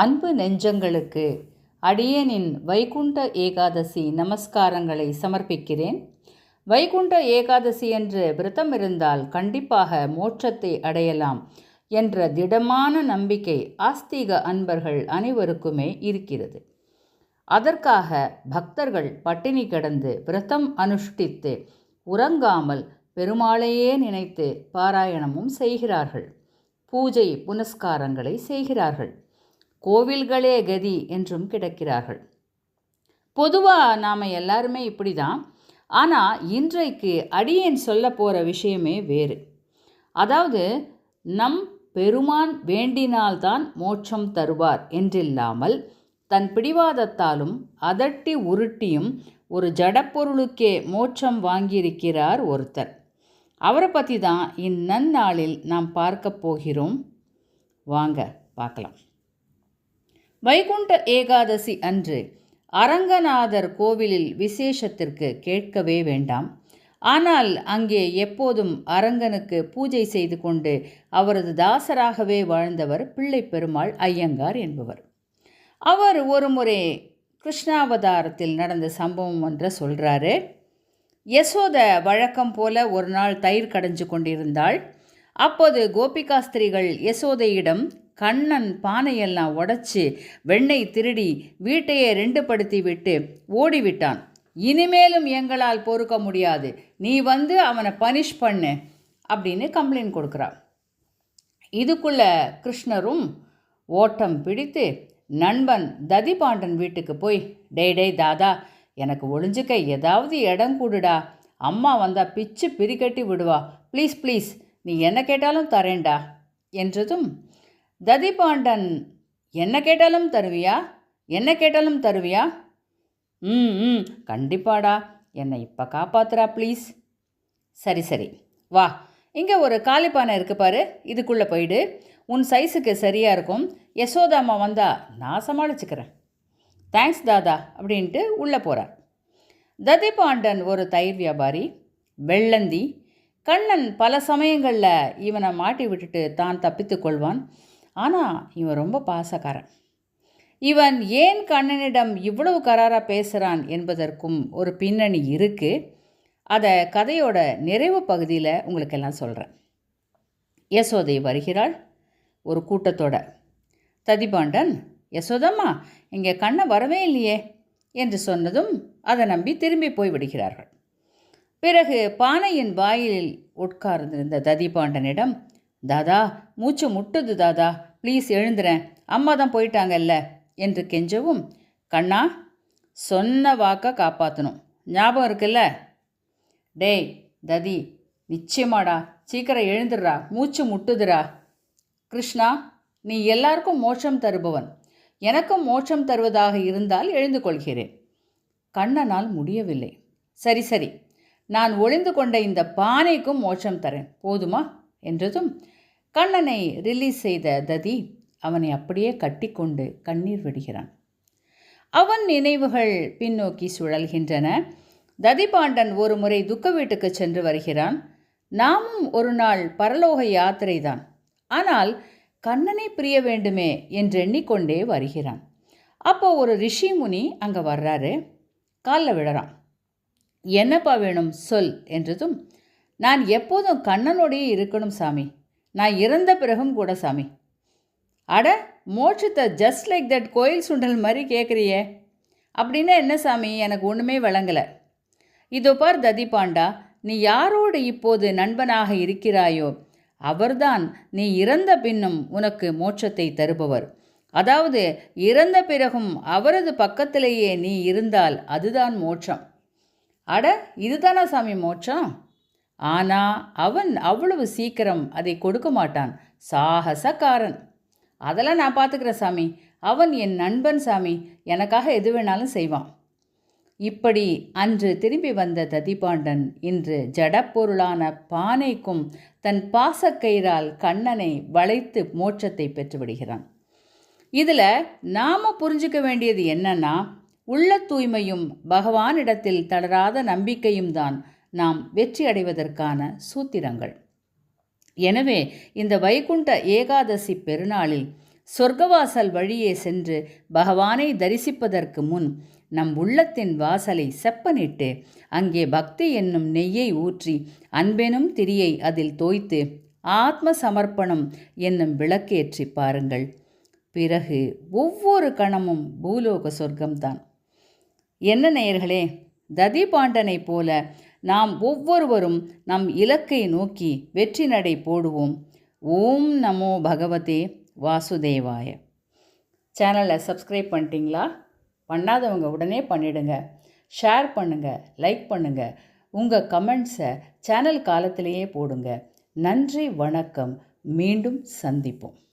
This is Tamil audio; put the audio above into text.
அன்பு நெஞ்சங்களுக்கு அடியேனின் வைகுண்ட ஏகாதசி நமஸ்காரங்களை சமர்ப்பிக்கிறேன். வைகுண்ட ஏகாதசி என்று விரதம் இருந்தால் கண்டிப்பாக மோட்சத்தை அடையலாம் என்ற திடமான நம்பிக்கை ஆஸ்திக அன்பர்கள் அனைவருக்குமே இருக்கிறது. அதற்காக பக்தர்கள் பட்டினி கிடந்து விரதம் அனுஷ்டித்து உறங்காமல் பெருமாளையே நினைத்து பாராயணமும் செய்கிறார்கள். பூஜை புனஸ்காரங்களை செய்கிறார்கள். கோவில்களே கதி என்றும் கிடக்கிறார்கள். பொதுவாக நாம் எல்லாருமே இப்படி தான் ஆனால் இன்றைக்கு அடியேன் சொல்ல போகிற விஷயமே வேறு. அதாவது நம் பெருமான் வேண்டினால்தான் மோட்சம் தருவார் என்றில்லாமல் தன் பிடிவாதத்தாலும் அதட்டி உருட்டியும் ஒரு ஜடப்பொருளுக்கே மோட்சம் வாங்கியிருக்கிறார் ஒருத்தர். அவரை பற்றி தான் இந்நன்னாளில் நாம் பார்க்க போகிறோம். வாங்க பார்க்கலாம். வைகுண்ட ஏகாதசி அன்று அரங்கநாதர் கோவிலில் விசேஷத்திற்கு கேட்கவே வேண்டாம். ஆனால் அங்கே எப்போதும் அரங்கனுக்கு பூஜை செய்து கொண்டு அவரது தாசராகவே வாழ்ந்தவர் பிள்ளை பெருமாள் ஐயங்கார் என்பவர். அவர் ஒருமுறை கிருஷ்ணாவதாரத்தில் நடந்த சம்பவம் ஒன்றை சொல்கிறாரு யசோத வழக்கம் போல ஒரு நாள் தயிர் கடைஞ்சு கொண்டிருந்தாள். அப்போது கோபிகாஸ்திரிகள் யசோதையிடம் கண்ணன் பானையெல்லாம் உடைச்சி வெண்ணெய் திருடி வீட்டையே ரெண்டு படுத்தி விட்டு ஓடிவிட்டான். இனிமேலும் எங்களால் பொறுக்க முடியாது. நீ வந்து அவனை பனிஷ் பண்ணு அப்படின்னு கம்ப்ளைண்ட் கொடுக்குறான். இதுக்குள்ள கிருஷ்ணரும் ஓட்டம் பிடித்து நண்பன் ததிபாண்டன் வீட்டுக்கு போய் டேய் டேய் தாதா எனக்கு ஒளிஞ்சுக்க ஏதாவது இடம் கூடுடா. அம்மா வந்தால் பிச்சு பிரிக்கட்டி விடுவா. ப்ளீஸ் ப்ளீஸ் நீ என்ன கேட்டாலும் தரேன்டா என்றதும் ததிபாண்டன் என்ன கேட்டாலும் தருவியா? என்ன கேட்டாலும் தருவியா? ம் ம் கண்டிப்பாடா. என்னை இப்போ காப்பாத்துறா ப்ளீஸ் சரி சரி. வா. இங்கே ஒரு காலிப்பானை இருக்கு பாரு. இதுக்குள்ளே போயிடு. உன் சைஸுக்கு சரியாக இருக்கும். யசோதாமா வந்தா நான் சமாளிச்சுக்கிறேன். தேங்க்ஸ் தாதா அப்படின்ட்டு உள்ளே போகிறார் ததிபாண்டன் ஒரு தயிர் வியாபாரி வெள்ளந்தி. கண்ணன் பல சமயங்களில் இவனை மாட்டி விட்டுட்டு தான் தப்பித்து கொள்வான். ஆனால் இவன் ரொம்ப பாசக்காரன். இவன் ஏன் கண்ணனிடம் இவ்வளவு கராராக பேசுகிறான் என்பதற்கும் ஒரு பின்னணி இருக்குது அதை கதையோட நிறைவு பகுதியில் உங்களுக்கெல்லாம் சொல்கிறேன் யசோதை வருகிறாள். ஒரு கூட்டத்தோட ததிபாண்டன் யசோதம்மா இங்கே கண்ணை வரவே இல்லையே என்று சொன்னதும் அதை நம்பி திரும்பி போய் விடுகிறார்கள். பிறகு பானையின் வாயிலில் உட்கார்ந்திருந்த ததிபாண்டனிடம் தாதா மூச்சு முட்டுது தாதா. ப்ளீஸ் எழுந்துறேன். அம்மா தான் போயிட்டாங்கல்ல என்று கெஞ்சவும் கண்ணா சொன்ன வாக்க காப்பாற்றணும் ஞாபகம் இருக்குல்ல? டேய் ததி நிச்சயமாடா. சீக்கிரம் எழுந்துடுறா. மூச்சு முட்டுதுடா. கிருஷ்ணா நீ எல்லாருக்கும் மோட்சம் தருபவன். எனக்கும் மோட்சம் தருவதாக இருந்தால் எழுந்து கொள்கிறேன் கண்ணனால் முடியவில்லை. சரி சரி. நான் ஒளிந்து கொண்ட இந்த பானைக்கும் மோட்சம் தரேன். போதுமா? என்றதும் கண்ணனை ரிலீஸ் செய்த ததி அவனை அப்படியே கட்டிக்கொண்டு கண்ணீர் விடுகிறான். அவன் நினைவுகள் பின்னோக்கி சுழல்கின்றன. ததிபாண்டன் ஒரு முறை துக்க வீட்டுக்கு சென்று வருகிறான். நாமும் ஒரு நாள் பரலோக யாத்திரைதான் ஆனால் கண்ணனை பிரிய வேண்டுமே என்று எண்ணிக்கொண்டே வருகிறான். அப்போ ஒரு ரிஷி முனி அங்கே வர்றாரு. காலில் விழறான். என்னப்பா வேணும்? சொல் என்றதும் நான் எப்போதும் கண்ணனோடையே இருக்கணும் சாமி. நான் இறந்த பிறகும் கூட சாமி. அட மோட்சத்தை ஜஸ்ட் லைக் தட் கோயில் சுண்டல் மாதிரி கேட்குறியே அப்படின்னா என்ன சாமி எனக்கு ஒன்றுமே விளங்கலை. இதோ பார் ததிபாண்டா நீ யாரோடு இப்போது நண்பனாக இருக்கிறாயோ அவர்தான் நீ இறந்த பின்னும் உனக்கு மோட்சத்தை தருபவர். அதாவது இறந்த பிறகும் அவரது பக்கத்திலேயே நீ இருந்தால் அதுதான் மோட்சம். அட இதுதானா சாமி மோட்சம்? ஆனால் அவன் அவ்வளவு சீக்கிரம் அதை கொடுக்க மாட்டான். சாகசக்காரன். அதெல்லாம் நான் பார்த்துக்கிறேன் சாமி. அவன் என் நண்பன் சாமி. எனக்காக எது வேணாலும் செய்வான். இப்படி அன்று திரும்பி வந்த ததிபாண்டன் இன்று ஜடப்பொருளான பானைக்கும் தன் பாசக்கயிறால் கண்ணனை வளைத்து மோட்சத்தை பெற்றுவிடுகிறான். இதில் நாம் புரிஞ்சுக்க வேண்டியது என்னன்னா உள்ள தூய்மையும் பகவானிடத்தில் தளராத நம்பிக்கையும் தான் நாம் வெற்றி அடைவதற்கான சூத்திரங்கள். எனவே இந்த வைகுண்ட ஏகாதசி பெருநாளில் சொர்க்கவாசல் வழியே சென்று பகவானை தரிசிப்பதற்கு முன் நம் உள்ளத்தின் வாசலை செப்பனிட்டு அங்கே பக்தி என்னும் நெய்யை ஊற்றி அன்பெனும் திரியை அதில் தோய்த்து ஆத்ம சமர்ப்பணம் என்னும் விளக்கேற்றி பாருங்கள். பிறகு ஒவ்வொரு கணமும் பூலோக சொர்க்கம்தான். என்ன நேயர்களே ததிபாண்டனைப் போல நாம் ஒவ்வொருவரும் நம் இலக்கை நோக்கி வெற்றி நடை போடுவோம். ஓம் நமோ பகவதே வாசுதேவாய. சேனலை சப்ஸ்கிரைப் பண்ணிட்டீங்களா? பண்ணாதவங்க உடனே பண்ணிடுங்க. ஷேர் பண்ணுங்கள் லைக் பண்ணுங்கள் உங்கள் கமெண்ட்ஸை சேனல் காலத்திலேயே போடுங்க. நன்றி வணக்கம். மீண்டும் சந்திப்போம்.